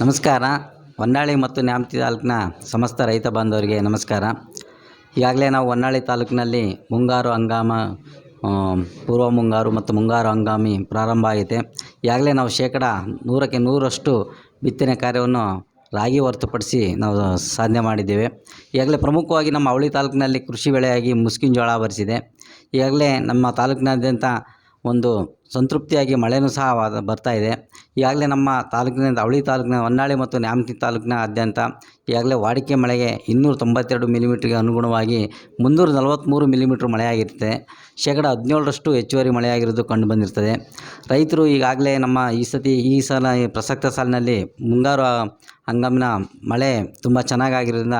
ನಮಸ್ಕಾರ. ಹೊನ್ನಾಳಿ ಮತ್ತು ನ್ಯಾಮತಿ ತಾಲೂಕಿನ ಸಮಸ್ತ ರೈತ ಬಾಂಧವರಿಗೆ ನಮಸ್ಕಾರ. ಈಗಾಗಲೇ ನಾವು ಹೊನ್ನಾಳಿ ತಾಲೂಕಿನಲ್ಲಿ ಮುಂಗಾರು ಹಂಗಾಮ ಪೂರ್ವ ಮುಂಗಾರು ಮತ್ತು ಮುಂಗಾರು ಹಂಗಾಮಿ ಪ್ರಾರಂಭ ಆಗೈತೆ. ಈಗಾಗಲೇ ನಾವು ಶೇಕಡ ನೂರಕ್ಕೆ ನೂರಷ್ಟು ಬಿತ್ತನೆ ಕಾರ್ಯವನ್ನು ರಾಗಿ ಹೊರತುಪಡಿಸಿ ನಾವು ಸಾಧನೆ ಮಾಡಿದ್ದೇವೆ. ಈಗಾಗಲೇ ಪ್ರಮುಖವಾಗಿ ನಮ್ಮ ಅವಳಿ ತಾಲೂಕಿನಲ್ಲಿ ಕೃಷಿ ಬೆಳೆಯಾಗಿ ಮುಸ್ಕಿನ ಜೋಳ ಬರಿಸಿದೆ. ಈಗಾಗಲೇ ನಮ್ಮ ತಾಲೂಕಿನಾದ್ಯಂತ ಒಂದು ಸಂತೃಪ್ತಿಯಾಗಿ ಮಳೆನೂ ಸಹ ಬರ್ತಾ ಇದೆ. ಈಗಾಗಲೇ ನಮ್ಮ ತಾಲೂಕಿನಿಂದ ಅವಳಿ ತಾಲೂಕಿನ ಹೊನ್ನಾಳಿ ಮತ್ತು ನ್ಯಾಮತಿ ತಾಲೂಕಿನಾದ್ಯಂತ ಈಗಾಗಲೇ ವಾಡಿಕೆ ಮಳೆಗೆ ಇನ್ನೂರ ತೊಂಬತ್ತೆರಡು ಮಿಲಿಮೀಟ್ರಿಗೆ ಅನುಗುಣವಾಗಿ ಮುನ್ನೂರ ನಲವತ್ತ್ಮೂರು ಮಿಲಿಮೀಟ್ರ್ ಮಳೆಯಾಗಿರುತ್ತೆ. ಶೇಕಡ ಹದಿನೇಳರಷ್ಟು ಹೆಚ್ಚುವರಿ ಮಳೆಯಾಗಿರೋದು ಕಂಡು ಬಂದಿರ್ತದೆ. ರೈತರು ಈಗಾಗಲೇ ನಮ್ಮ ಈ ಸತಿ ಈ ಸಲ ಈ ಪ್ರಸಕ್ತ ಸಾಲಿನಲ್ಲಿ ಮುಂಗಾರು ಹಂಗಾಮಿನ ಮಳೆ ತುಂಬ ಚೆನ್ನಾಗಾಗಿರೋದ್ರಿಂದ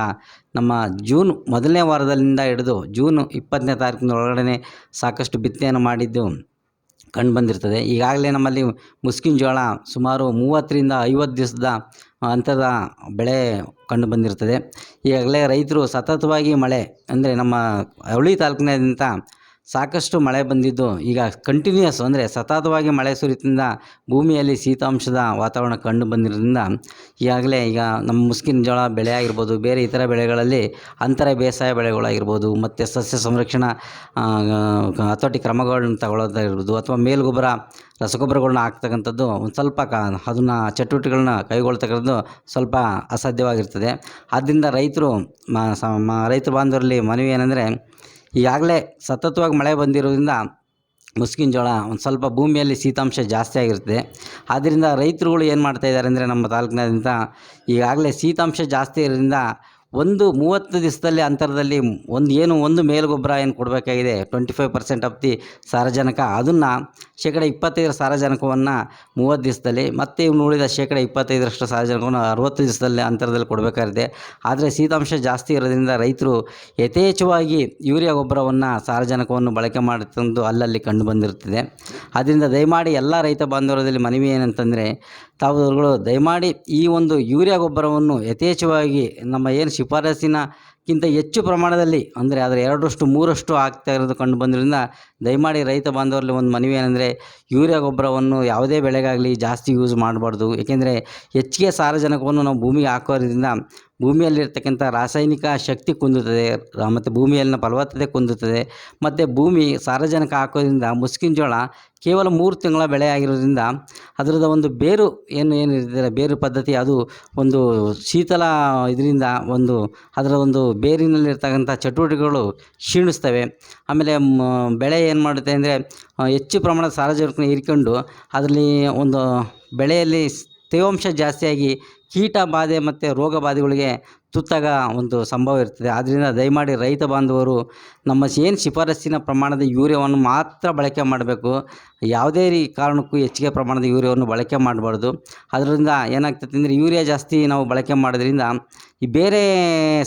ನಮ್ಮ ಜೂನ್ ಮೊದಲನೇ ವಾರದಲ್ಲಿಂದ ಹಿಡಿದು ಜೂನ್ ಇಪ್ಪತ್ತನೇ ತಾರೀಕಿನ ಒಳಗಡೆ ಸಾಕಷ್ಟು ಬಿತ್ತನೆಯನ್ನು ಮಾಡಿದ್ದು ಕಂಡು ಬಂದಿರ್ತದೆ. ಈಗಾಗಲೇ ನಮ್ಮಲ್ಲಿ ಮುಸ್ಕಿನ ಜೋಳ ಸುಮಾರು ಮೂವತ್ತರಿಂದ ಐವತ್ತು ದಿವಸದ ಅಂತರದ ಬೆಳೆ ಕಂಡು ಬಂದಿರ್ತದೆ. ಈಗಾಗಲೇ ರೈತರು ಸತತವಾಗಿ ಮಳೆ, ಅಂದರೆ ನಮ್ಮ ಅವಳಿ ತಾಲೂಕಿನಾದ್ಯಂತ ಸಾಕಷ್ಟು ಮಳೆ ಬಂದಿದ್ದು. ಈಗ ಕಂಟಿನ್ಯೂಯಸ್ ಅಂದರೆ ಸತತವಾಗಿ ಮಳೆ ಸುರಿತದಿಂದ ಭೂಮಿಯಲ್ಲಿ ಶೀತಾಂಶದ ವಾತಾವರಣ ಕಂಡು ಬಂದಿರೋದ್ರಿಂದ ಈಗಾಗಲೇ ಈಗ ನಮ್ಮ ಮುಸ್ಕಿನ ಜೋಳ ಬೆಳೆ ಆಗಿರ್ಬೋದು, ಬೇರೆ ಇತರ ಬೆಳೆಗಳಲ್ಲಿ ಅಂತರ ಬೇಸಾಯ ಬೆಳೆಗಳಾಗಿರ್ಬೋದು, ಮತ್ತು ಸಸ್ಯ ಸಂರಕ್ಷಣಾ ಹತೋಟಿ ಕ್ರಮಗಳನ್ನ ತಗೊಳ್ಳೋದಾಗಿರ್ಬೋದು ಅಥವಾ ಮೇಲ್ಗೊಬ್ಬರ ರಸಗೊಬ್ಬರಗಳನ್ನ ಹಾಕ್ತಕ್ಕಂಥದ್ದು ಒಂದು ಸ್ವಲ್ಪ ಕ, ಅದನ್ನು ಚಟುವಟಿಕೆಗಳನ್ನ ಕೈಗೊಳ್ತಕ್ಕಂಥದ್ದು ಸ್ವಲ್ಪ ಅಸಾಧ್ಯವಾಗಿರ್ತದೆ. ಆದ್ದರಿಂದ ರೈತರು ಮ, ರೈತ ಬಾಂಧವರಲ್ಲಿ ಮನವಿ ಏನಂದರೆ ಈಗಾಗಲೇ ಸತತವಾಗಿ ಮಳೆ ಬಂದಿರೋದ್ರಿಂದ ಮುಸ್ಕಿನ ಜೋಳ ಒಂದು ಸ್ವಲ್ಪ ಭೂಮಿಯಲ್ಲಿ ಶೀತಾಂಶ ಜಾಸ್ತಿ ಆಗಿರುತ್ತೆ. ಆದ್ದರಿಂದ ರೈತರುಗಳು ಏನು ಮಾಡ್ತಾಯಿದ್ದಾರೆ ಅಂದರೆ ನಮ್ಮ ತಾಲೂಕಿನಾದ್ಯಂತ ಈಗಾಗಲೇ ಶೀತಾಂಶ ಜಾಸ್ತಿ ಇರೋದ್ರಿಂದ ಒಂದು ಮೂವತ್ತು ದಿವಸದಲ್ಲಿ ಅಂತರದಲ್ಲಿ ಒಂದು ಏನು ಒಂದು ಮೇಲ್ಗೊಬ್ಬರ ಏನು ಕೊಡಬೇಕಾಗಿದೆ twenty five percent of the ಸಾರಜನಕ. ಅದನ್ನು ಶೇಕಡ ಇಪ್ಪತ್ತೈದರ ಸಾರಜನಕವನ್ನು ಮೂವತ್ತು ದಿವಸದಲ್ಲಿ ಮತ್ತು ಇವ್ನು ಉಳಿದ ಶೇಕಡ ಇಪ್ಪತ್ತೈದರಷ್ಟು ಸಾರಜನಕವನ್ನು ಅರವತ್ತು ದಿವಸದಲ್ಲಿ ಅಂತರದಲ್ಲಿ ಕೊಡಬೇಕಾಗಿದೆ. ಆದರೆ ಶೀತಾಂಶ ಜಾಸ್ತಿ ಇರೋದ್ರಿಂದ ರೈತರು ಯಥೇಚ್ಛವಾಗಿ ಯೂರಿಯಾ ಗೊಬ್ಬರವನ್ನು ಸಾರಜನಕವನ್ನು ಬಳಕೆ ಮಾಡುತ್ತಂದು ಅಲ್ಲಲ್ಲಿ ಕಂಡು ಬಂದಿರುತ್ತದೆ. ಆದ್ದರಿಂದ ದಯಮಾಡಿ ಎಲ್ಲ ರೈತ ಬಾಂಧವರಲ್ಲಿ ಮನವಿ ಏನಂತಂದರೆ ತಾವುಗಳು ದಯಮಾಡಿ ಈ ಒಂದು ಯೂರಿಯಾ ಗೊಬ್ಬರವನ್ನು ಯಥೇಚ್ಛವಾಗಿ ನಮ್ಮ ಏನು ಶಿಫಾರಸಿನಕ್ಕಿಂತ ಹೆಚ್ಚು ಪ್ರಮಾಣದಲ್ಲಿ, ಅಂದರೆ ಅದರ ಎರಡರಷ್ಟು ಮೂರಷ್ಟು ಆಗ್ತಾ ಇರೋದು ಕಂಡು ಬಂದ್ರಿಂದ ದಯಮಾಡಿ ರೈತ ಬಾಂಧವರಲ್ಲಿ ಒಂದು ಮನವಿ ಏನಂದರೆ, ಯೂರಿಯಾ ಗೊಬ್ಬರವನ್ನು ಯಾವುದೇ ಬೆಳೆಗಾಗಲಿ ಜಾಸ್ತಿ ಯೂಸ್ ಮಾಡಬಾರ್ದು. ಏಕೆಂದರೆ ಹೆಚ್ಚಿಗೆ ಸಾರಜನಕವನ್ನು ನಾವು ಭೂಮಿಗೆ ಹಾಕೋದ್ರಿಂದ ಭೂಮಿಯಲ್ಲಿರ್ತಕ್ಕಂಥ ರಾಸಾಯನಿಕ ಶಕ್ತಿ ಕುಂದುತ್ತದೆ ಮತ್ತು ಭೂಮಿಯಲ್ಲಿನ ಫಲವತ್ತತೆ ಕುಂದುತ್ತದೆ, ಮತ್ತು ಭೂಮಿ ಸಾರಜನಕ ಹಾಕೋದ್ರಿಂದ ಮುಸ್ಕಿನ ಜೋಳ ಕೇವಲ ಮೂರು ತಿಂಗಳ ಬೆಳೆ ಆಗಿರೋದ್ರಿಂದ ಅದರದ ಒಂದು ಬೇರು ಏನು ಏನು ಏನಿರ್ತದೆ ಬೇರು ಪದ್ಧತಿ ಅದು ಒಂದು ಶೀತಲ ಇದರಿಂದ ಒಂದು ಅದರ ಒಂದು ಬೇರಿನಲ್ಲಿರ್ತಕ್ಕಂಥ ಚಟುವಟಿಕೆಗಳು ಕ್ಷೀಣಿಸ್ತವೆ. ಆಮೇಲೆ ಬೆಳೆ ಏನು ಮಾಡುತ್ತೆ ಅಂದರೆ ಹೆಚ್ಚು ಪ್ರಮಾಣದ ಸಾರಜನಕನ ಹೀರಿಕೊಂಡು ಅದರಲ್ಲಿ ಒಂದು ಬೆಳೆಯಲ್ಲಿ ತೇವಾಂಶ ಜಾಸ್ತಿಯಾಗಿ ಕೀಟ ಬಾಧೆ ಮತ್ತು ರೋಗ ಬಾಧೆಗಳಿಗೆ ತುತ್ತಾಗ ಒಂದು ಸಂಭವ ಇರ್ತದೆ. ಆದ್ದರಿಂದ ದಯಮಾಡಿ ರೈತ ಬಾಂಧವರು ನಮ್ಮ ಏನು ಶಿಫಾರಸ್ಸಿನ ಪ್ರಮಾಣದ ಯೂರಿಯಾವನ್ನು ಮಾತ್ರ ಬಳಕೆ ಮಾಡಬೇಕು. ಯಾವುದೇ ರೀ ಕಾರಣಕ್ಕೂ ಹೆಚ್ಚಿಗೆ ಪ್ರಮಾಣದ ಯೂರಿಯಾವನ್ನು ಬಳಕೆ ಮಾಡಬಾರ್ದು. ಅದರಿಂದ ಏನಾಗ್ತದೆ ಅಂದರೆ ಯೂರಿಯಾ ಜಾಸ್ತಿ ನಾವು ಬಳಕೆ ಮಾಡೋದ್ರಿಂದ ಈ ಬೇರೆ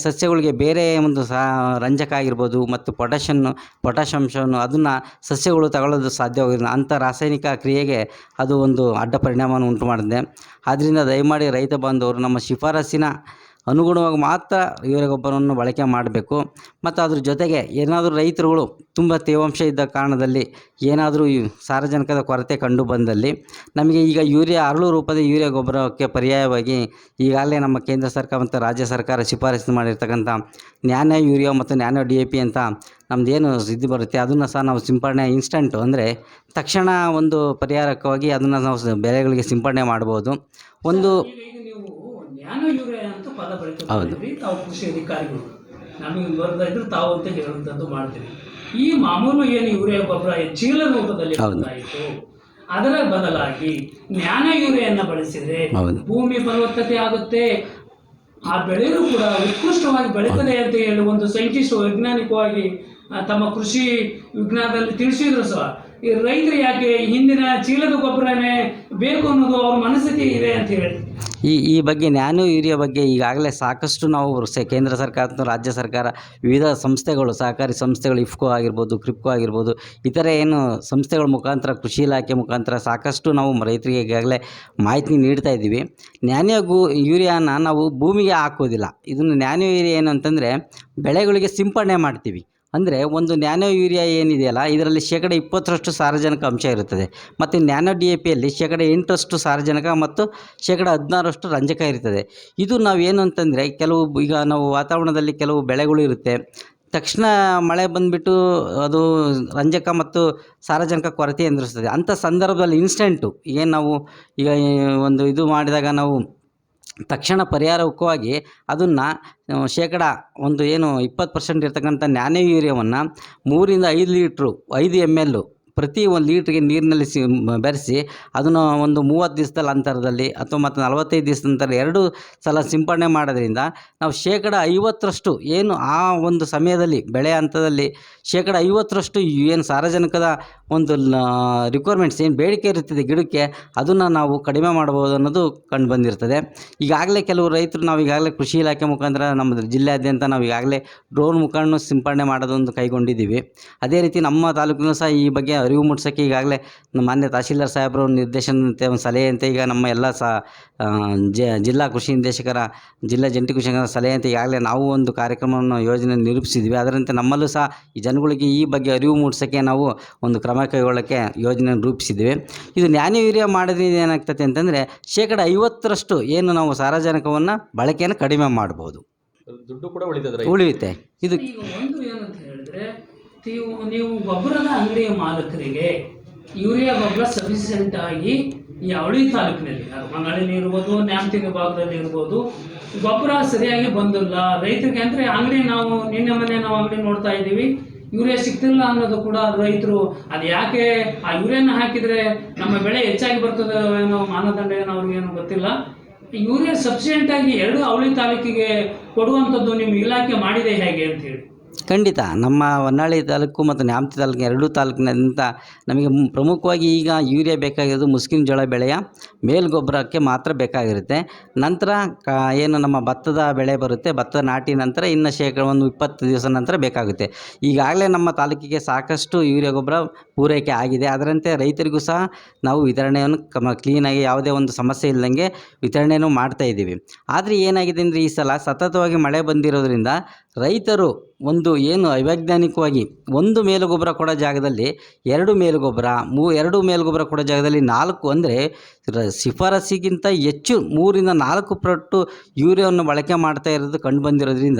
ಸಸ್ಯಗಳಿಗೆ ಬೇರೆ ಒಂದು ಸಹ ರಂಜಕ ಆಗಿರ್ಬೋದು ಮತ್ತು ಪೊಟ್ಯಾಷನ್ನು ಪೊಟ್ಯಾಷ್ ಅಂಶವನ್ನು ಅದನ್ನು ಸಸ್ಯಗಳು ತಗೊಳ್ಳೋದು ಸಾಧ್ಯವಾಗಿಲ್ಲ. ಅಂಥ ರಾಸಾಯನಿಕ ಕ್ರಿಯೆಗೆ ಅದು ಒಂದು ಅಡ್ಡ ಪರಿಣಾಮವನ್ನು ಉಂಟು ಮಾಡಿದೆ ಆದ್ದರಿಂದ ದಯಮಾಡಿ ರೈತ ಬಾಂಧವರು ನಮ್ಮ ಶಿಫಾರಸ್ಸಿನ ಅನುಗುಣವಾಗಿ ಮಾತ್ರ ಯೂರಿಯಾ ಗೊಬ್ಬರವನ್ನು ಬಳಕೆ ಮಾಡಬೇಕು. ಮತ್ತು ಅದ್ರ ಜೊತೆಗೆ ಏನಾದರೂ ರೈತರುಗಳು ತುಂಬ ತೇವಾಂಶ ಇದ್ದ ಕಾರಣದಲ್ಲಿ ಏನಾದರೂ ಈ ಕೊರತೆ ಕಂಡು ಬಂದಲ್ಲಿ ನಮಗೆ ಈಗ ಯೂರಿಯಾ ಅರಳು ರೂಪದ ಯೂರಿಯಾ ಗೊಬ್ಬರಕ್ಕೆ ಪರ್ಯಾಯವಾಗಿ ಈಗಾಗಲೇ ನಮ್ಮ ಕೇಂದ್ರ ಸರ್ಕಾರ ಮತ್ತು ರಾಜ್ಯ ಸರ್ಕಾರ ಶಿಫಾರಸು ಮಾಡಿರ್ತಕ್ಕಂಥ ನ್ಯಾನೋ ಯೂರಿಯಾ ಮತ್ತು ನ್ಯಾನೋ ಡಿ ಎ ಪಿ ಅಂತ ನಮ್ಮದೇನು ಇದು ಬರುತ್ತೆ, ಅದನ್ನು ಸಹ ನಾವು ಸಿಂಪಡಣೆ ಇನ್ಸ್ಟಂಟು ಅಂದರೆ ತಕ್ಷಣ ಒಂದು ಪರಿಹಾರಕವಾಗಿ ಅದನ್ನು ನಾವು ಬೆಳೆಗಳಿಗೆ ಸಿಂಪಡಣೆ ಮಾಡ್ಬೋದು. ಒಂದು ನ್ಯಾನೋ ಯೂರಿಯಾ ಅಂತ ಪದ. ಬಳಕೆ ತಾವು ಕೃಷಿ ಅಧಿಕಾರಿಗಳು. ನಮಗೆ ಬರ್ತಾ ಇದ್ರು ತಾವು ಅಂತ ಹೇಳುವಂಥದ್ದು ಮಾಡ್ತೀವಿ. ಈ ಮಾಮೂಲು ಏನು ಯೂರಿಯಾ ಗೊಬ್ಬರ ಚೀಲ ರೂಪದಲ್ಲಿ. ಬಂದಾಯಿತು ಅದರ ಬದಲಾಗಿ ಜ್ಞಾನ ಯೂರಿಯನ್ನು ಬಳಸಿದ್ರೆ. ಭೂಮಿ ಫಲವತ್ತತೆ ಆಗುತ್ತೆ. ಆ ಬೆಳೆಯೂ ಕೂಡ ಉತ್ಕೃಷ್ಟವಾಗಿ ಬೆಳೀತದೆ ಅಂತ ಹೇಳಿ ಒಂದು ಸೈಂಟಿಸ್ಟ್ ವೈಜ್ಞಾನಿಕವಾಗಿ ತಮ್ಮ ಕೃಷಿ ವಿಜ್ಞಾನದಲ್ಲಿ ತಿಳಿಸಿದ್ರು ಸಹ. ಈ ರೈತರು ಯಾಕೆ ಹಿಂದಿನ ಚೀಲದ ಗೊಬ್ಬರನೇ ಬೇಕು ಅನ್ನೋದು ಅವ್ರ ಮನಸ್ಥಿತಿ ಇದೆ ಅಂತ ಹೇಳಿ. ಈ ಈ ಬಗ್ಗೆ ನ್ಯಾನೋ ಯೂರಿಯಾ ಬಗ್ಗೆ ಈಗಾಗಲೇ ಸಾಕಷ್ಟು ನಾವು ಸ- ಕೇಂದ್ರ ಸರ್ಕಾರ ರಾಜ್ಯ ಸರ್ಕಾರ ವಿವಿಧ ಸಂಸ್ಥೆಗಳು, ಸಹಕಾರಿ ಸಂಸ್ಥೆಗಳು, ಇಫ್ಕೋ ಆಗಿರ್ಬೋದು, ಕ್ರಿಪ್ಕೋ ಆಗಿರ್ಬೋದು, ಇತರೆ ಏನು ಸಂಸ್ಥೆಗಳ ಮುಖಾಂತರ, ಕೃಷಿ ಇಲಾಖೆ ಮುಖಾಂತರ ಸಾಕಷ್ಟು ನಾವು ರೈತರಿಗೆ ಈಗಾಗಲೇ ಮಾಹಿತಿ ನೀಡ್ತಾ ಇದ್ದೀವಿ. ನ್ಯಾನೋ ಯೂರಿಯಾನ ನಾವು ಭೂಮಿಗೆ ಹಾಕೋದಿಲ್ಲ. ಇದನ್ನು ನ್ಯಾನೋ ಯೂರಿಯಾ ಏನು ಅಂತಂದರೆ ಬೆಳೆಗಳಿಗೆ ಸಿಂಪಡಣೆ ಮಾಡ್ತೀವಿ. ಅಂದರೆ ಒಂದು ನ್ಯಾನೋ ಯೂರಿಯಾ ಏನಿದೆಯಲ್ಲ, ಇದರಲ್ಲಿ ಶೇಕಡ ಇಪ್ಪತ್ತರಷ್ಟು ಸಾರಜನಕ ಅಂಶ ಇರುತ್ತದೆ. ಮತ್ತು ನ್ಯಾನೋ ಡಿ ಎ ಪಿಯಲ್ಲಿ ಶೇಕಡ ಎಂಟರಷ್ಟು ಸಾರಜನಕ ಮತ್ತು ಶೇಕಡ ಹದಿನಾರಷ್ಟು ರಂಜಕ ಇರ್ತದೆ ಇದು ನಾವೇನು ಅಂತಂದರೆ, ಕೆಲವು ಈಗ ನಾವು ವಾತಾವರಣದಲ್ಲಿ ಕೆಲವು ಬೆಳೆಗಳು ಇರುತ್ತೆ. ತಕ್ಷಣ ಮಳೆ ಬಂದುಬಿಟ್ಟು ಅದು ರಂಜಕ ಮತ್ತು ಸಾರಜನಕ ಕೊರತೆ ಎದುರಿಸ್ತದೆ. ಅಂಥ ಸಂದರ್ಭದಲ್ಲಿ ಇನ್ಸ್ಟೆಂಟು ಏನು ನಾವು ಈಗ ಒಂದು ಇದು ಮಾಡಿದಾಗ ನಾವು ತಕ್ಷಣ ಪರಿಹಾರಕ್ಕಾಗಿ ಅದನ್ನು ಶೇಕಡ ಒಂದು ಏನು ಇಪ್ಪತ್ತು ಪರ್ಸೆಂಟ್ ಇರತಕ್ಕಂಥ ನ್ಯಾನೋ ಯೂರಿಯಾವನ್ನು ಮೂರಿಂದ ಐದು ಲೀಟ್ರು, ಐದು ಎಂ ಎಲ್ಲು ಪ್ರತಿ ಒಂದು ಲೀಟ್ರಿಗೆ ನೀರಿನಲ್ಲಿ ಸಿ ಬೆರೆಸಿ ಅದನ್ನು ಒಂದು ಮೂವತ್ತು ದಿವಸದಲ್ಲಿ ಅಂತರದಲ್ಲಿ ಅಥವಾ ಮತ್ತು ನಲವತ್ತೈದು ದಿವಸದ ನಂತರ ಎರಡು ಸಲ ಸಿಂಪಡಣೆ ಮಾಡೋದ್ರಿಂದ ನಾವು ಶೇಕಡ ಐವತ್ತರಷ್ಟು ಏನು ಆ ಒಂದು ಸಮಯದಲ್ಲಿ, ಬೆಳೆ ಹಂತದಲ್ಲಿ ಶೇಕಡ ಐವತ್ತರಷ್ಟು ಏನು ಸಾರ್ವಜನಿಕದ ಒಂದು ರಿಕ್ವೈರ್ಮೆಂಟ್ಸ್ ಏನು ಬೇಡಿಕೆ ಇರುತ್ತದೆ ಗಿಡಕ್ಕೆ ಅದನ್ನು ನಾವು ಕಡಿಮೆ ಮಾಡ್ಬೋದು ಅನ್ನೋದು ಕಂಡು ಬಂದಿರ್ತದೆ. ಈಗಾಗಲೇ ಕೆಲವು ರೈತರು ನಾವು ಈಗಾಗಲೇ ಕೃಷಿ ಇಲಾಖೆ ಮುಖಾಂತರ ನಮ್ಮ ಜಿಲ್ಲೆಯಾದ್ಯಂತ ನಾವು ಈಗಾಗಲೇ ಡ್ರೋನ್ ಮುಖಾಂತರ ಸಿಂಪಡಣೆ ಮಾಡೋದೊಂದು ಕೈಗೊಂಡಿದ್ದೀವಿ. ಅದೇ ರೀತಿ ನಮ್ಮ ತಾಲೂಕಿನೂ ಸಹ ಈ ಬಗ್ಗೆ ಅರಿವು ಮೂಡಿಸೋಕ್ಕೆ ಈಗಾಗಲೇ ನಮ್ಮ ಮಾನ್ಯ ತಹಶೀಲ್ದಾರ್ ಸಾಹೇಬರು ನಿರ್ದೇಶನಂತೆ ಒಂದು ಸಲಹೆಯಂತೆ ಈಗ ನಮ್ಮ ಎಲ್ಲ ಸಹ ಜ- ಜಿಲ್ಲಾ ಕೃಷಿ ನಿರ್ದೇಶಕರ ಜಿಲ್ಲಾ ಜಂಟಿ ಕೃಷಿ ಸಲಹೆಯಂತೆ ಈಗಾಗಲೇ ನಾವು ಒಂದು ಕಾರ್ಯಕ್ರಮವನ್ನು ಯೋಜನೆ ನಿರೂಪಿಸಿದ್ವಿ ಅದರಂತೆ ನಮ್ಮಲ್ಲೂ ಸಹ ಈ ಜನಗಳಿಗೆ ಈ ಬಗ್ಗೆ ಅರಿವು ಮೂಡಿಸೋಕ್ಕೆ ನಾವು ಒಂದು ಕ್ರಮ ಕೈಗೊಳ್ಳೋಕ್ಕೆ ಯೋಜನೆ ರೂಪಿಸಿದ್ವಿ ಇದು ನ್ಯಾನೋ ಯೂರಿಯಾ ಮಾಡೋದ್ರಿಂದ ಏನಾಗ್ತದೆ ಅಂತಂದರೆ ಶೇಕಡ ಐವತ್ತರಷ್ಟು ಏನು ನಾವು ಸಾರಜನಕವನ್ನು ಬಳಕೆಯನ್ನು ಕಡಿಮೆ ಮಾಡ್ಬೋದು. ದುಡ್ಡು ಕೂಡ ಉಳಿತದೆ ಉಳಿಯುತ್ತೆ. ಇದು ನೀವು ನೀವು ಗೊಬ್ಬರದ ಅಂಗಡಿಯ ಮಾಲಕರಿಗೆ ಯೂರಿಯಾ ಗೊಬ್ಬರ ಸಫಿಸಿಯೆಂಟ್ ಆಗಿ ಈ ಅವಳಿ ತಾಲೂಕಿನಲ್ಲಿ ಮಂಗಳಲ್ಲಿ ಇರ್ಬೋದು, ನ್ಯಾಮತಿಗೆ ಭಾಗದಲ್ಲಿ ಇರ್ಬೋದು, ಗೊಬ್ಬರ ಸರಿಯಾಗಿ ಬಂದಿಲ್ಲ. ರೈತರಿಗೆ ಅಂದರೆ ಅಂಗಡಿ ನಾವು, ನಿನ್ನೆ ಮೊನ್ನೆ ನಾವು ಅಂಗಡಿ ನೋಡ್ತಾ ಇದ್ದೀವಿ. ಯೂರಿಯಾ ಸಿಗ್ತಿಲ್ಲ ಅನ್ನೋದು ಕೂಡ ರೈತರು. ಅದು ಯಾಕೆ ಆ ಯೂರಿಯಾನ ಹಾಕಿದ್ರೆ ನಮ್ಮ ಬೆಳೆ ಹೆಚ್ಚಾಗಿ ಬರ್ತದೆ ಏನೋ ಮಾನದಂಡ ಏನೋ ಅವ್ರಿಗೇನು ಗೊತ್ತಿಲ್ಲ. ಯೂರಿಯಾ ಸಫಿಷಿಯೆಂಟ್ ಆಗಿ ಎರಡು ಅವಳಿ ತಾಲೂಕಿಗೆ ಕೊಡುವಂಥದ್ದು ನಿಮ್ಮ ಇಲಾಖೆ ಮಾಡಿದೆ ಹೇಗೆ ಅಂತ ಹೇಳಿ. ಖಂಡಿತ. ನಮ್ಮ ಹೊನ್ನಾಳಿ ತಾಲೂಕು ಮತ್ತು ನ್ಯಾಮತಿ ತಾಲೂಕು ಎರಡೂ ತಾಲೂಕಿನಿಂದ ನಮಗೆ ಪ್ರಮುಖವಾಗಿ ಈಗ ಯೂರಿಯಾ ಬೇಕಾಗಿರೋದು ಮುಸ್ಕಿನ ಜೋಳ ಬೆಳೆಯ ಮೇಲ್ಗೊಬ್ಬರಕ್ಕೆ ಮಾತ್ರ ಬೇಕಾಗಿರುತ್ತೆ. ನಂತರ ಕ ಏನು ನಮ್ಮ ಭತ್ತದ ಬೆಳೆ ಬರುತ್ತೆ. ಭತ್ತದ ನಾಟಿ ನಂತರ ಇನ್ನು ಶೇಕಡ ಒಂದು ಇಪ್ಪತ್ತು ದಿವಸ ನಂತರ ಬೇಕಾಗುತ್ತೆ. ಈಗಾಗಲೇ ನಮ್ಮ ತಾಲೂಕಿಗೆ ಸಾಕಷ್ಟು ಯೂರಿಯಾ ಗೊಬ್ಬರ ಪೂರೈಕೆ ಆಗಿದೆ. ಅದರಂತೆ ರೈತರಿಗೂ ಸಹ ನಾವು ವಿತರಣೆಯನ್ನು ಕಮ ಕ್ಲೀನಾಗಿ ಯಾವುದೇ ಒಂದು ಸಮಸ್ಯೆ ಇಲ್ಲದಂಗೆ ವಿತರಣೆಯನ್ನು ಮಾಡ್ತಾ ಇದ್ದೀವಿ. ಆದರೆ ಏನಾಗಿದೆ ಅಂದರೆ ಈ ಸಲ ಸತತವಾಗಿ ಮಳೆ ಬಂದಿರೋದ್ರಿಂದ ರೈತರು ಒಂದು ಏನು ಅವೈಜ್ಞಾನಿಕವಾಗಿ ಒಂದು ಮೇಲುಗೊಬ್ಬರ ಕೊಡೋ ಜಾಗದಲ್ಲಿ ಎರಡು ಮೇಲುಗೊಬ್ಬರ, ಮೂ, ಎರಡು ಮೇಲುಗೊಬ್ಬರ ಕೊಡೋ ಜಾಗದಲ್ಲಿ ನಾಲ್ಕು ಅಂದರೆ ಶಿಫಾರಸಿಗಿಂತ ಹೆಚ್ಚು ಮೂರಿಂದ ನಾಲ್ಕು ಪಟ್ಟು ಯೂರಿಯಾವನ್ನು ಬಳಕೆ ಮಾಡ್ತಾ ಇರೋದು ಕಂಡು ಬಂದಿರೋದ್ರಿಂದ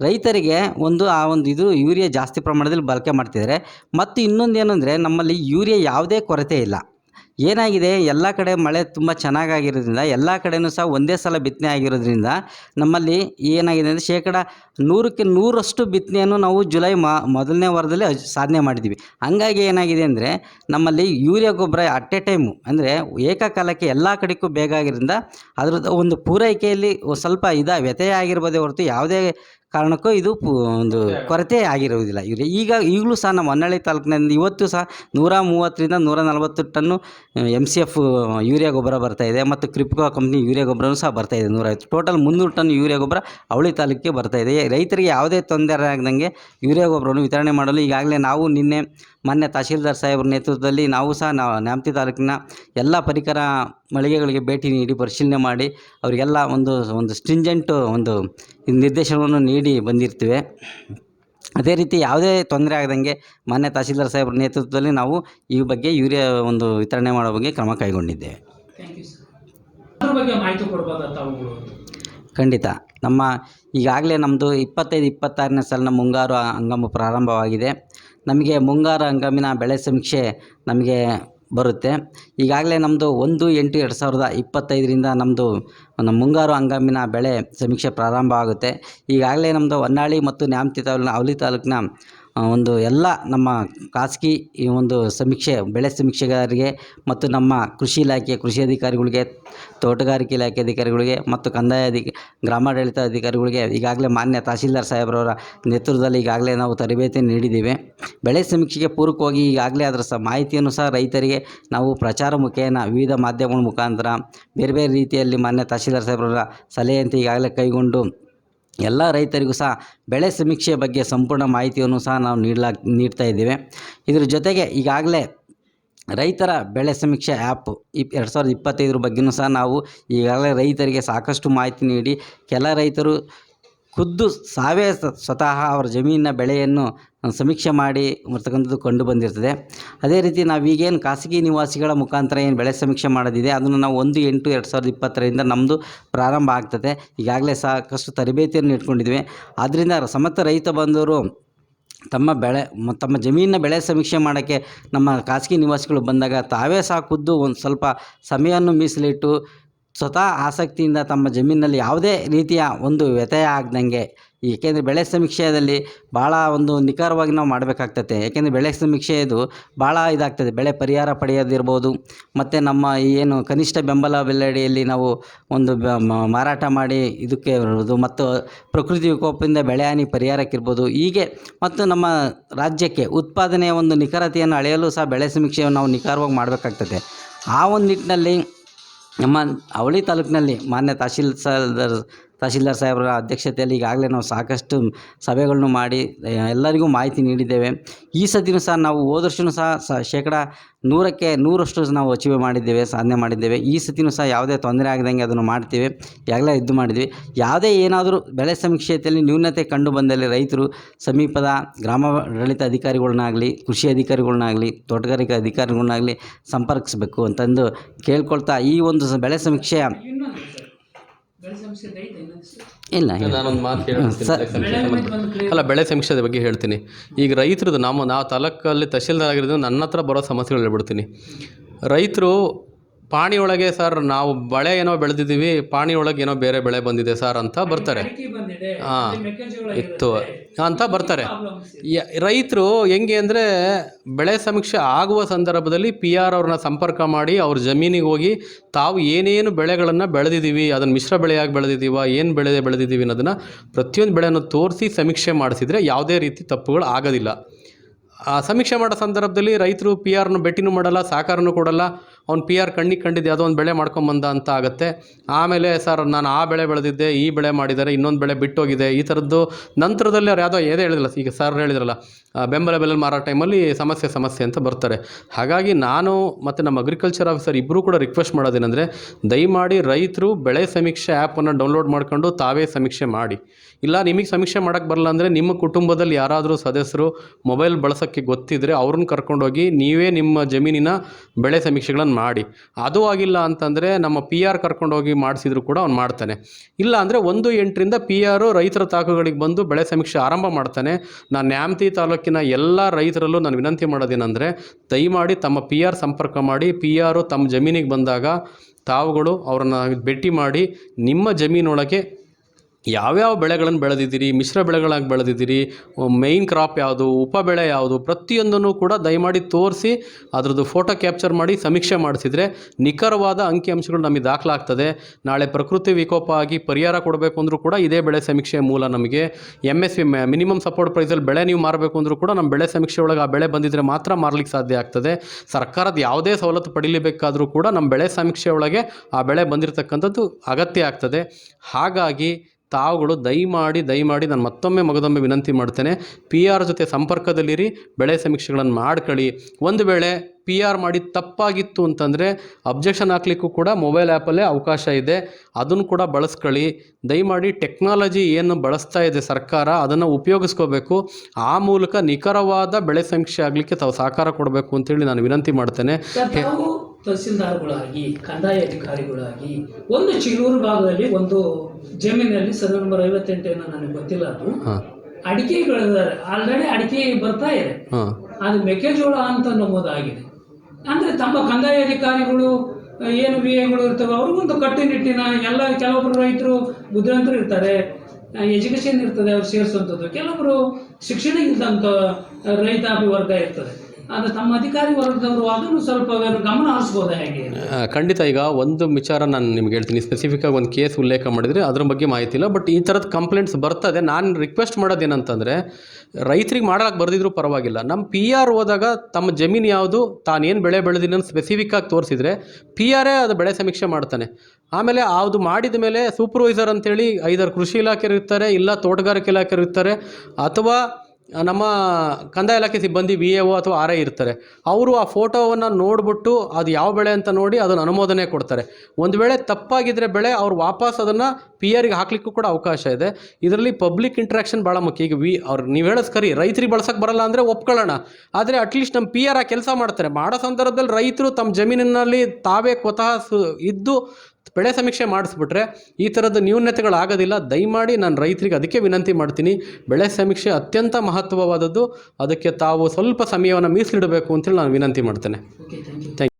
ರೈತರಿಗೆ ಒಂದು ಆ ಒಂದು ಇದು ಯೂರಿಯಾ ಜಾಸ್ತಿ ಪ್ರಮಾಣದಲ್ಲಿ ಬಳಕೆ ಮಾಡ್ತಿದ್ದಾರೆ. ಮತ್ತು ಇನ್ನೊಂದು ಏನಂದರೆ ನಮ್ಮಲ್ಲಿ ಯೂರಿಯಾ ಯಾವುದೇ ಕೊರತೆ ಇಲ್ಲ. ಏನಾಗಿದೆ? ಎಲ್ಲ ಕಡೆ ಮಳೆ ತುಂಬ ಚೆನ್ನಾಗಾಗಿರೋದ್ರಿಂದ, ಎಲ್ಲ ಕಡೆಯೂ ಸಹ ಒಂದೇ ಸಲ ಬಿತ್ತನೆ ಆಗಿರೋದ್ರಿಂದ, ನಮ್ಮಲ್ಲಿ ಏನಾಗಿದೆ ಅಂದರೆ ಶೇಕಡ ನೂರಕ್ಕೆ ನೂರಷ್ಟು ಬಿತ್ತನೆಯನ್ನು ನಾವು ಜುಲೈ ಮೊದಲನೇ ವಾರದಲ್ಲಿ ಸಾಧನೆ ಮಾಡಿದ್ದೀವಿ. ಹಂಗಾಗಿ ಏನಾಗಿದೆ ಅಂದರೆ, ನಮ್ಮಲ್ಲಿ ಯೂರಿಯಾ ಗೊಬ್ಬರ ಅಟ್ ಎ ಟೈಮು ಅಂದರೆ ಏಕಕಾಲಕ್ಕೆ ಎಲ್ಲ ಕಡೆಗೂ ಬೇಕಾಗಿರೋದ್ರಿಂದ, ಅದ್ರದ್ದು ಒಂದು ಪೂರೈಕೆಯಲ್ಲಿ ಸ್ವಲ್ಪ ಇದ ವ್ಯತ್ಯಯ ಆಗಿರ್ಬೋದೇ ಹೊರತು ಯಾವುದೇ ಕಾರಣಕ್ಕೂ ಇದು ಪು- ಒಂದು ಕೊರತೆ ಆಗಿರುವುದಿಲ್ಲ. ಇವರು ಈಗ ಈಗಲೂ ಸಹ ನಮ್ಮ ಹೊನ್ನಳ್ಳಿ ತಾಲೂಕಿನಲ್ಲಿ ಇವತ್ತು ಸಹ ನೂರ ಮೂವತ್ತರಿಂದ ನೂರ ನಲವತ್ತು ton M C F urea ಗೊಬ್ಬರ ಬರ್ತಾ ಇದೆ ಮತ್ತು ಕ್ರಿಪ್ಕೋ ಕಂಪ್ನಿ ಯೂರಿಯಾ ಗೊಬ್ಬರನೂ ಸಹ ಬರ್ತಾ ಇದೆ. ನೂರೈವತ್ತು ಟೋಟಲ್ ಮುನ್ನೂರು ಟನ್ ಯೂರಿಯಾ ಗೊಬ್ಬರ ಅವಳಿ ತಾಲೂಕಿಗೆ ಬರ್ತಾ ಇದೆ. ರೈತರಿಗೆ ಯಾವುದೇ ತೊಂದರೆ ಆಗದಂಗೆ ಯೂರಿಯಾ ಗೊಬ್ಬರವನ್ನು ವಿತರಣೆ ಮಾಡಲು ಈಗಾಗಲೇ ನಾವು ನಿನ್ನೆ ಮಾನ್ಯ ತಹಶೀಲ್ದಾರ್ ಸಾಹೇಬ್ರ ನೇತೃತ್ವದಲ್ಲಿ ನಾವು ಸಹ ನಾವು ನ್ಯಾಮತಿ ತಾಲೂಕಿನ ಎಲ್ಲ ಪರಿಕರ ಮಳಿಗೆಗಳಿಗೆ ಭೇಟಿ ನೀಡಿ ಪರಿಶೀಲನೆ ಮಾಡಿ ಅವರಿಗೆಲ್ಲ ಒಂದು ಒಂದು ಸ್ಟ್ರಿಂಜೆಂಟು ಒಂದು ನಿರ್ದೇಶನವನ್ನು ನೀಡಿ ಬಂದಿರ್ತೇವೆ. ಅದೇ ರೀತಿ ಯಾವುದೇ ತೊಂದರೆ ಆಗದಂಗೆ ಮಾನ್ಯ ತಹಶೀಲ್ದಾರ್ ಸಾಹೇಬ್ರ ನೇತೃತ್ವದಲ್ಲಿ ನಾವು ಈ ಬಗ್ಗೆ ಯೂರಿಯಾ ಒಂದು ವಿತರಣೆ ಮಾಡೋ ಬಗ್ಗೆ ಕ್ರಮ ಕೈಗೊಂಡಿದ್ದೇವೆ. ಖಂಡಿತ. ನಮ್ಮ ಈಗಾಗಲೇ ನಮ್ಮದು ಇಪ್ಪತ್ತೈದು ಇಪ್ಪತ್ತಾರನೇ ಸಾಲಿನ ಮುಂಗಾರು ಹಂಗಾಮು ಪ್ರಾರಂಭವಾಗಿದೆ. ನಮಗೆ ಮುಂಗಾರು ಹಂಗಾಮಿನ ಬೆಳೆ ಸಮೀಕ್ಷೆ ನಮಗೆ ಬರುತ್ತೆ. ಈಗಾಗಲೇ ನಮ್ಮದು ಒಂದು ಎಂಟು ಎರಡು ಸಾವಿರದ ಇಪ್ಪತ್ತೈದರಿಂದ ನಮ್ಮದು ನಮ್ಮ ಮುಂಗಾರು ಹಂಗಾಮಿನ ಬೆಳೆ ಸಮೀಕ್ಷೆ ಪ್ರಾರಂಭ ಆಗುತ್ತೆ. ಈಗಾಗಲೇ ನಮ್ಮದು ಹೊನ್ನಾಳಿ ಮತ್ತು ನ್ಯಾಮತಿ ತಾಲೂಕಿನ ಅವಲಿ ತಾಲೂಕಿನ ಒಂದು ಎಲ್ಲ ನಮ್ಮ ಖಾಸಗಿ ಈ ಒಂದು ಸಮೀಕ್ಷೆ, ಬೆಳೆ ಸಮೀಕ್ಷೆಗಾರರಿಗೆ ಮತ್ತು ನಮ್ಮ ಕೃಷಿ ಇಲಾಖೆ, ಕೃಷಿ ಅಧಿಕಾರಿಗಳಿಗೆ, ತೋಟಗಾರಿಕೆ ಇಲಾಖೆ ಅಧಿಕಾರಿಗಳಿಗೆ ಮತ್ತು ಕಂದಾಯ ಅಧಿಕ ಗ್ರಾಮಾಡಳಿತ ಅಧಿಕಾರಿಗಳಿಗೆ ಈಗಾಗಲೇ ಮಾನ್ಯ ತಹಸೀಲ್ದಾರ್ ಸಾಹೇಬ್ರವರ ನೇತೃತ್ವದಲ್ಲಿ ಈಗಾಗಲೇ ನಾವು ತರಬೇತಿ ನೀಡಿದ್ದೀವಿ. ಬೆಳೆ ಸಮೀಕ್ಷೆಗೆ ಪೂರಕವಾಗಿ ಈಗಾಗಲೇ ಅದರ ಸಹ ಮಾಹಿತಿಯನ್ನು ಸಹ ರೈತರಿಗೆ ನಾವು ಪ್ರಚಾರ ಮುಖೇನ ವಿವಿಧ ಮಾಧ್ಯಮಗಳ ಮುಖಾಂತರ ಬೇರೆ ಬೇರೆ ರೀತಿಯಲ್ಲಿ ಮಾನ್ಯ ತಹಸೀಲ್ದಾರ್ ಸಾಹೇಬ್ರವರ ಸಲಹೆಯಂತೆ ಈಗಾಗಲೇ ಕೈಗೊಂಡು ಎಲ್ಲ ರೈತರಿಗೂ ಸಹ ಬೆಳೆ ಸಮೀಕ್ಷೆ ಬಗ್ಗೆ ಸಂಪೂರ್ಣ ಮಾಹಿತಿಯನ್ನು ಸಹ ನಾವು ನೀಡಲಾ, ನೀಡ್ತಾ ಇದ್ದೇವೆ. ಇದ್ರ ಜೊತೆಗೆ ಈಗಾಗಲೇ ರೈತರ ಬೆಳೆ ಸಮೀಕ್ಷೆ ಆ್ಯಪ್ ಇಪ್, ಎರಡು ಸಾವಿರದ ಇಪ್ಪತ್ತೈದರ ಬಗ್ಗೆಯೂ ಸಹ ನಾವು ಈಗಾಗಲೇ ರೈತರಿಗೆ ಸಾಕಷ್ಟು ಮಾಹಿತಿ ನೀಡಿ, ಕೆಲ ರೈತರು ಖುದ್ದು ಸಾವೇ ಸ್ವತಃ ಅವರ ಜಮೀನಿನ ಬೆಳೆಯನ್ನು ಸಮೀಕ್ಷೆ ಮಾಡಿ ಬರ್ತಕ್ಕಂಥದ್ದು ಕಂಡು ಬಂದಿರ್ತದೆ. ಅದೇ ರೀತಿ ನಾವು ಈಗೇನು ಖಾಸಗಿ ನಿವಾಸಿಗಳ ಮುಖಾಂತರ ಏನು ಬೆಳೆ ಸಮೀಕ್ಷೆ ಮಾಡೋದಿದೆ, ಅದನ್ನು ನಾವು ಒಂದು ಎಂಟು ಎರಡು ಸಾವಿರದ ಇಪ್ಪತ್ತರಿಂದ ನಮ್ಮದು ಪ್ರಾರಂಭ ಆಗ್ತದೆ. ಈಗಾಗಲೇ ಸಾಕಷ್ಟು ತರಬೇತಿಯನ್ನು ಇಟ್ಕೊಂಡಿದ್ವಿ. ಆದ್ದರಿಂದ ಸಮರ್ಥ ರೈತ ಬಂದವರು ತಮ್ಮ ಬೆಳೆ, ತಮ್ಮ ಜಮೀನಿನ ಬೆಳೆ ಸಮೀಕ್ಷೆ ಮಾಡೋಕ್ಕೆ ನಮ್ಮ ಖಾಸಗಿ ನಿವಾಸಿಗಳು ಬಂದಾಗ ತಾವೇ ಸಾಕುದ್ದು ಒಂದು ಸ್ವಲ್ಪ ಸಮಯವನ್ನು ಮೀಸಲಿಟ್ಟು ಸ್ವತಃ ಆಸಕ್ತಿಯಿಂದ ತಮ್ಮ ಜಮೀನಿನಲ್ಲಿ ಯಾವುದೇ ರೀತಿಯ ಒಂದು ವ್ಯತ್ಯಯ ಆಗ್ದಂಗೆ, ಏಕೆಂದರೆ ಬೆಳೆ ಸಮೀಕ್ಷೆಯಲ್ಲಿ ಭಾಳ ಒಂದು ನಿಖರವಾಗಿ ನಾವು ಮಾಡಬೇಕಾಗ್ತದೆ ಏಕೆಂದರೆ ಬೆಳೆ ಸಮೀಕ್ಷೆಯದು ಭಾಳ ಇದಾಗ್ತದೆ. ಬೆಳೆ ಪರಿಹಾರ ಪಡೆಯೋದಿರ್ಬೋದು, ಮತ್ತು ನಮ್ಮ ಏನು ಕನಿಷ್ಠ ಬೆಂಬಲ ಬೆಲೆಯಡಿಯಲ್ಲಿ ನಾವು ಒಂದು ಮಾರಾಟ ಮಾಡಿ ಇದಕ್ಕೆ ಇರ್ಬೋದು ಮತ್ತು ಪ್ರಕೃತಿ ವಿಕೋಪದಿಂದ ಬೆಳೆ ಹಾನಿ ಪರಿಹಾರಕ್ಕಿರ್ಬೋದು ಹೀಗೆ ಮತ್ತು ನಮ್ಮ ರಾಜ್ಯಕ್ಕೆ ಉತ್ಪಾದನೆಯ ಒಂದು ನಿಖರತೆಯನ್ನು ಅಳೆಯಲು ಸಹ ಬೆಳೆ ಸಮೀಕ್ಷೆಯನ್ನು ನಾವು ನಿಖರವಾಗಿ ಮಾಡಬೇಕಾಗ್ತದೆ ಆ ಒಂದು ನಿಟ್ಟಿನಲ್ಲಿ ನಮ್ಮ ಅವಳಿ ತಾಲೂಕಿನಲ್ಲಿ ಮಾನ್ಯ ತಹಶೀಲ್ದಾರ್ ತಹಶೀಲ್ದಾರ್ ಸಾಹೇಬರ ಅಧ್ಯಕ್ಷತೆಯಲ್ಲಿ ಈಗಾಗಲೇ ನಾವು ಸಾಕಷ್ಟು ಸಭೆಗಳನ್ನು ಮಾಡಿ ಎಲ್ಲರಿಗೂ ಮಾಹಿತಿ ನೀಡಿದ್ದೇವೆ. ಈ ಸತಿನೂ ಸಹ ನಾವು ಹೋದ ವರ್ಷವೂ ಸಹ ಸ, ಶೇಕಡ ನೂರಕ್ಕೆ ನೂರಷ್ಟು ನಾವು ಅಚೀವ್ ಮಾಡಿದ್ದೇವೆ, ಸಾಧನೆ ಮಾಡಿದ್ದೇವೆ. ಈ ಸತಿನೂ ಸಹ ಯಾವುದೇ ತೊಂದರೆ ಆಗದಂಗೆ ಅದನ್ನು ಮಾಡ್ತೀವಿ. ಈಗಾಗಲೇ ಇದು ಮಾಡಿದ್ವಿ. ಯಾವುದೇ ಏನಾದರೂ ಬೆಳೆ ಸಮೀಕ್ಷೆಯಲ್ಲಿ ನ್ಯೂನತೆ ಕಂಡು ಬಂದಲ್ಲಿ ರೈತರು ಸಮೀಪದ ಗ್ರಾಮಾಡಳಿತ ಅಧಿಕಾರಿಗಳನ್ನಾಗಲಿ, ಕೃಷಿ ಅಧಿಕಾರಿಗಳನ್ನಾಗಲಿ, ತೋಟಗಾರಿಕೆ ಅಧಿಕಾರಿಗಳನ್ನಾಗಲಿ ಸಂಪರ್ಕಿಸಬೇಕು ಅಂತಂದು ಕೇಳ್ಕೊಳ್ತಾ ಈ ಒಂದು ಬೆಳೆ ಸಮೀಕ್ಷೆಯ ಇಲ್ಲ ಇಲ್ಲ ನಾನೊಂದು ಮಾತು ಹೇಳ್ತೀನಿ ಅಲ್ಲ ಬೆಳೆ ಸಮೀಕ್ಷೆ ಬಗ್ಗೆ ಹೇಳ್ತೀನಿ. ಈಗ ರೈತರದ್ದು ನಮ್ಮ ನಾವು ತಾಲೂಕಲ್ಲಿ ತಹಶೀಲ್ದಾರ್ ಆಗಿರೋದು ನನ್ನ ಹತ್ರ ಬರೋ ಸಮಸ್ಯೆಗಳು ಹೇಳ್ಬಿಡ್ತೀನಿ. ರೈತರು ಪಾಣಿ ಒಳಗೆ ಸರ್ ನಾವು ಬಳೆ ಏನೋ ಬೆಳೆದಿದ್ದೀವಿ ಪಾಣಿ ಒಳಗೆ ಏನೋ ಬೇರೆ ಬೆಳೆ ಬಂದಿದೆ ಸರ್ ಅಂತ ಬರ್ತಾರೆ. ಹಾಂ. ಇತ್ತು. ಅಂತ ಬರ್ತಾರೆ. ರೈತರು ಹೆಂಗೆ ಅಂದರೆ ಬೆಳೆ ಸಮೀಕ್ಷೆ ಆಗುವ ಸಂದರ್ಭದಲ್ಲಿ ಪಿ ಆರ್ ಅವ್ರನ್ನ ಸಂಪರ್ಕ ಮಾಡಿ ಅವ್ರ ಜಮೀನಿಗೆ ಹೋಗಿ ತಾವು ಏನೇನು ಬೆಳೆಗಳನ್ನು ಬೆಳೆದಿದ್ದೀವಿ ಅದನ್ನು ಮಿಶ್ರ ಬೆಳೆಯಾಗಿ ಬೆಳೆದಿದ್ದೀವ ಏನು ಬೆಳೆ ಬೆಳೆದಿದ್ದೀವಿ ಅನ್ನೋದನ್ನು ಪ್ರತಿಯೊಂದು ಬೆಳೆಯನ್ನು ತೋರಿಸಿ ಸಮೀಕ್ಷೆ ಮಾಡಿಸಿದರೆ ಯಾವುದೇ ರೀತಿ ತಪ್ಪುಗಳು ಆಗೋದಿಲ್ಲ. ಆ ಸಮೀಕ್ಷೆ ಮಾಡೋ ಸಂದರ್ಭದಲ್ಲಿ ರೈತರು ಪಿ ಆರ್ನು ಭೇಟಿನೂ ಮಾಡಲ್ಲ ಸಹಕಾರನೂ ಕೊಡಲ್ಲ. ಅವ್ನು ಪಿ ಆರ್ ಕಣ್ಣಿಗೆ ಕಂಡಿದ್ದು, ಯಾವುದೋ ಒಂದು ಬೆಳೆ ಮಾಡ್ಕೊಂಬಂದ ಅಂತ ಆಗುತ್ತೆ. ಆಮೇಲೆ ಸರ್, ನಾನು ಆ ಬೆಳೆ ಬೆಳೆದಿದ್ದೆ, ಈ ಬೆಳೆ ಮಾಡಿದ್ದಾರೆ, ಇನ್ನೊಂದು ಬೆಳೆ ಬಿಟ್ಟೋಗಿದೆ. ಈ ಥರದ್ದು ನಂತರದಲ್ಲಿ ಅವ್ರು ಯಾವುದೋ ಏದೇ ಹೇಳಿದ್ರಲ್ಲ, ಈಗ ಸರ್ ಹೇಳಿದ್ರಲ್ಲ ಬೆಂಬಲ ಬೆಲೆ ಮಾರೋ ಟೈಮಲ್ಲಿ ಸಮಸ್ಯೆ ಸಮಸ್ಯೆ ಅಂತ ಬರ್ತಾರೆ. ಹಾಗಾಗಿ ನಾನು ಮತ್ತು ನಮ್ಮ ಅಗ್ರಿಕಲ್ಚರ್ ಆಫೀಸರ್ ಇಬ್ಬರೂ ಕೂಡ ರಿಕ್ವೆಸ್ಟ್ ಮಾಡೋದೇನೆಂದರೆ, ದಯಮಾಡಿ ರೈತರು ಬೆಳೆ ಸಮೀಕ್ಷೆ ಆ್ಯಪನ್ನು ಡೌನ್ಲೋಡ್ ಮಾಡ್ಕೊಂಡು ತಾವೇ ಸಮೀಕ್ಷೆ ಮಾಡಿ. ಇಲ್ಲ, ನಿಮಗೆ ಸಮೀಕ್ಷೆ ಮಾಡೋಕ್ಕೆ ಬರಲ್ಲ ಅಂದರೆ ನಿಮ್ಮ ಕುಟುಂಬದಲ್ಲಿ ಯಾರಾದರೂ ಸದಸ್ಯರು ಮೊಬೈಲ್ ಬಳಸೋಕ್ಕೆ ಗೊತ್ತಿದ್ದರೆ ಅವ್ರನ್ನ ಕರ್ಕೊಂಡೋಗಿ ನೀವೇ ನಿಮ್ಮ ಜಮೀನಿನ ಬೆಳೆ ಸಮೀಕ್ಷೆಗಳನ್ನು ಮಾಡಿ. ಅದು ಆಗಿಲ್ಲ ಅಂತಂದರೆ ನಮ್ಮ ಪಿ ಆರ್ ಕರ್ಕೊಂಡೋಗಿ ಮಾಡಿಸಿದ್ರು ಕೂಡ ಅವ್ನು ಮಾಡ್ತಾನೆ. ಇಲ್ಲ ಅಂದರೆ ಒಂದು ಎಂಟರಿಂದ ಪಿ ಆರು ರೈತರ ತಾಕುಗಳಿಗೆ ಬಂದು ಬೆಳೆ ಸಮೀಕ್ಷೆ ಆರಂಭ ಮಾಡ್ತಾನೆ. ನಾನು ನ್ಯಾಮತಿ ತಾಲೂಕಿನ ಎಲ್ಲ ರೈತರಲ್ಲೂ ನಾನು ವಿನಂತಿ ಮಾಡೋದೇನೆಂದರೆ ದಯಮಾಡಿ ತಮ್ಮ ಪಿ ಆರ್ ಸಂಪರ್ಕ ಮಾಡಿ ಪಿ ಆರು ತಮ್ಮ ಜಮೀನಿಗೆ ಬಂದಾಗ ತಾವುಗಳು ಅವರನ್ನು ಭೇಟಿ ಮಾಡಿ ನಿಮ್ಮ ಜಮೀನೊಳಗೆ ಯಾವ್ಯಾವ ಬೆಳೆಗಳನ್ನು ಬೆಳೆದಿದ್ದೀರಿ, ಮಿಶ್ರ ಬೆಳೆಗಳಾಗಿ ಬೆಳೆದಿದ್ದೀರಿ ಮೇಯ್ನ್ ಕ್ರಾಪ್ ಯಾವುದು, ಉಪ ಬೆಳೆ ಯಾವುದು, ಪ್ರತಿಯೊಂದನ್ನು ಕೂಡ ದಯಮಾಡಿ ತೋರಿಸಿ, ಅದರದ್ದು ಫೋಟೋ ಕ್ಯಾಪ್ಚರ್ ಮಾಡಿ ಸಮೀಕ್ಷೆ ಮಾಡಿಸಿದರೆ ನಿಖರವಾದ ಅಂಕಿಅಂಶಗಳು ನಮಗೆ ದಾಖಲಾಗ್ತದೆ. ನಾಳೆ ಪ್ರಕೃತಿ ವಿಕೋಪ ಆಗಿ ಪರಿಹಾರ ಕೊಡಬೇಕು ಅಂದರೂ ಕೂಡ ಇದೇ ಬೆಳೆ ಸಮೀಕ್ಷೆ ಮೂಲ ನಮಗೆ. M S P minimum support ಪ್ರೈಸಲ್ಲಿ ಬೆಳೆ ನೀವು ಮಾರಬೇಕು ಅಂದರೂ ಕೂಡ ನಮ್ಮ ಬೆಳೆ ಸಮೀಕ್ಷೆ ಒಳಗೆ ಆ ಬೆಳೆ ಬಂದಿದ್ದರೆ ಮಾತ್ರ ಮಾರ್ಲಿಕ್ಕೆ ಸಾಧ್ಯ ಆಗ್ತದೆ. ಸರ್ಕಾರದ ಯಾವುದೇ ಸವಲತ್ತು ಪಡೀಲಿಬೇಕಾದರೂ ಕೂಡ ನಮ್ಮ ಬೆಳೆ ಸಮೀಕ್ಷೆ ಒಳಗೆ ಆ ಬೆಳೆ ಬಂದಿರತಕ್ಕಂಥದ್ದು ಅಗತ್ಯ ಆಗ್ತದೆ. ಹಾಗಾಗಿ ತಾವುಗಳು ದಯಮಾಡಿ ದಯಮಾಡಿ ನಾನು ಮತ್ತೊಮ್ಮೆ ಮಗದೊಮ್ಮೆ ವಿನಂತಿ ಮಾಡ್ತೇನೆ ಪಿ ಆರ್ ಜೊತೆ ಸಂಪರ್ಕದಲ್ಲಿರಿ, ಬೆಳೆ ಸಮೀಕ್ಷೆಗಳನ್ನು ಮಾಡ್ಕೊಳ್ಳಿ ಒಂದು ವೇಳೆ ಪಿ ಆರ್ ಮಾಡಿ ತಪ್ಪಾಗಿತ್ತು ಅಂತಂದರೆ ಅಬ್ಜೆಕ್ಷನ್ ಹಾಕ್ಲಿಕ್ಕೂ ಕೂಡ ಮೊಬೈಲ್ ಆ್ಯಪಲ್ಲೇ ಅವಕಾಶ ಇದೆ, ಅದನ್ನು ಕೂಡ ಬಳಸ್ಕೊಳ್ಳಿ ದಯಮಾಡಿ ಟೆಕ್ನಾಲಜಿ ಏನು ಬಳಸ್ತಾ ಇದೆ ಸರ್ಕಾರ, ಅದನ್ನು ಉಪಯೋಗಿಸ್ಕೋಬೇಕು. ಆ ಮೂಲಕ ನಿಖರವಾದ ಬೆಳೆ ಸಮೀಕ್ಷೆ ಆಗಲಿಕ್ಕೆ ತಾವು ಸಹಕಾರ ಕೊಡಬೇಕು ಅಂತೇಳಿ ನಾನು ವಿನಂತಿ ಮಾಡ್ತೇನೆ. ತಹಸೀಲ್ದಾರ್ಗಳಾಗಿ, ಕಂದಾಯ ಅಧಿಕಾರಿಗಳಾಗಿ, ಒಂದು ಚಿಗೂರು ಭಾಗದಲ್ಲಿ ಒಂದು ಜಮೀನಲ್ಲಿ ಸರ್ವೆ ನಂಬರ್ ಐವತ್ತೆಂಟು ಏನೋ ನನಗೆ ಗೊತ್ತಿಲ್ಲ ಅದು. ಅಡಿಕೆ ಅಡಿಕೆಗಳಿದ್ದಾರೆ. ಆಲ್ರೆಡಿ ಅಡಿಕೆ ಬರ್ತಾ ಇದೆ. ಅದು ಮೆಕ್ಕೆಜೋಳ ಅಂತ ನಮೂದಾಗಿದೆ. ಅಂದ್ರೆ ತಮ್ಮ ಕಂದಾಯ ಅಧಿಕಾರಿಗಳು ಏನು ವಿ ಎಗಳು ಇರ್ತವೆ ಅವ್ರಿಗೊಂದು ಕಟ್ಟುನಿಟ್ಟಿನ ಎಲ್ಲ ಕೆಲವೊಬ್ರು ರೈತರು ಬುದ್ಧಿವಂತರು ಇರ್ತಾರೆ ಎಜುಕೇಶನ್ ಇರ್ತದೆ ಅವ್ರು ಸೇರಿಸುವಂಥದ್ದು ಕೆಲವರು ಶಿಕ್ಷಣ ಇಲ್ಲದಂಥ ರೈತಾಪಿ ವರ್ಗ ಇರ್ತದೆ. ತಮ್ಮ ಅಧಿಕಾರಿ ವರ್ಗದವರು ಅದನ್ನು ಸ್ವಲ್ಪ ಗಮನ ಹೇಗೆ? ಖಂಡಿತ. ಈಗ ಒಂದು ವಿಚಾರ ನಾನು ನಿಮ್ಗೆ ಹೇಳ್ತೀನಿ. ಸ್ಪೆಸಿಫಿಕ್ಕಾಗಿ ಒಂದು ಕೇಸ್ ಉಲ್ಲೇಖ ಮಾಡಿದರೆ ಅದ್ರ ಬಗ್ಗೆ ಮಾಹಿತಿ ಇಲ್ಲ. ಬಟ್ ಈ ಥರದ ಕಂಪ್ಲೇಂಟ್ಸ್ ಬರ್ತದೆ. ನಾನು ರಿಕ್ವೆಸ್ಟ್ ಮಾಡೋದೇನಂತಂದರೆ, ರೈತರಿಗೆ ಮಾಡೋಕ್ಕೆ ಬರ್ದಿದ್ರು ಪರವಾಗಿಲ್ಲ. ನಮ್ಮ ಪಿ ಆರ್ ಹೋದಾಗ ತಮ್ಮ ಜಮೀನು ಯಾವುದು ತಾನೇನು ಬೆಳೆ ಬೆಳೆದಿನ ಸ್ಪೆಸಿಫಿಕ್ ಸ್ಪೆಸಿಫಿಕ್ಕಾಗಿ ತೋರಿಸಿದ್ರೆ ಪಿ ಆರೇ ಅದು ಬೆಳೆ ಸಮೀಕ್ಷೆ ಮಾಡ್ತಾನೆ. ಆಮೇಲೆ ಅದು ಮಾಡಿದ ಮೇಲೆ ಸೂಪರ್ವೈಸರ್ ಅಂತೇಳಿ ಐದಾರು ಕೃಷಿ ಇಲಾಖೆ ಇರ್ತಾರೆ, ಇಲ್ಲ ತೋಟಗಾರಿಕೆ ಇಲಾಖೆ ಇರ್ತಾರೆ, ಅಥವಾ ನಮ್ಮ ಕಂದಾಯ ಇಲಾಖೆ ಸಿಬ್ಬಂದಿ ವಿ ಎ ಒ ಅಥವಾ ಆರ್ ಐ ಇರ್ತಾರೆ. ಅವರು ಆ ಫೋಟೋವನ್ನು ನೋಡಿಬಿಟ್ಟು ಅದು ಯಾವ ಬೆಳೆ ಅಂತ ನೋಡಿ ಅದನ್ನು ಅನುಮೋದನೆ ಕೊಡ್ತಾರೆ. ಒಂದು ವೇಳೆ ತಪ್ಪಾಗಿದ್ದರೆ ಬೆಳೆ ಅವ್ರು ವಾಪಸ್ ಅದನ್ನು ಪಿ ಆರಿಗೆ ಹಾಕ್ಲಿಕ್ಕೂ ಕೂಡ ಅವಕಾಶ ಇದೆ. ಇದರಲ್ಲಿ ಪಬ್ಲಿಕ್ ಇಂಟ್ರಾಕ್ಷನ್ ಭಾಳ ಮುಖ್ಯ. ಈಗ ವಿ, ಅವ್ರು ನೀವು ಹೇಳೋದು ಕರಿ ರೈತರಿಗೆ ಬಳಸೋಕ್ಕೆ ಬರಲ್ಲ ಅಂದರೆ ಒಪ್ಕೊಳ್ಳೋಣ ಆದರೆ ಅಟ್ಲೀಸ್ಟ್ ನಮ್ಮ ಪಿ ಆರ್ ಆ ಕೆಲಸ ಮಾಡ್ತಾರೆ. ಮಾಡೋ ಸಂದರ್ಭದಲ್ಲಿ ರೈತರು ತಮ್ಮ ಜಮೀನಿನಲ್ಲಿ ತಾವೇ ಸ್ವತಃ ಸು ಇದ್ದು ಬೆಳೆ ಸಮೀಕ್ಷೆ ಮಾಡಿಸ್ಬಿಟ್ರೆ ಈ ಥರದ ನ್ಯೂನತೆಗಳಾಗೋದಿಲ್ಲ. ದಯಮಾಡಿ ನಾನು ರೈತರಿಗೆ ಅದಕ್ಕೆ ವಿನಂತಿ ಮಾಡ್ತೀನಿ ಬೆಳೆ ಸಮೀಕ್ಷೆ ಅತ್ಯಂತ ಮಹತ್ವವಾದದ್ದು ಅದಕ್ಕೆ ತಾವು ಸ್ವಲ್ಪ ಸಮಯವನ್ನು ಮೀಸಲಿಡಬೇಕು ಅಂತೇಳಿ ನಾನು ವಿನಂತಿ ಮಾಡ್ತೇನೆ. Thank you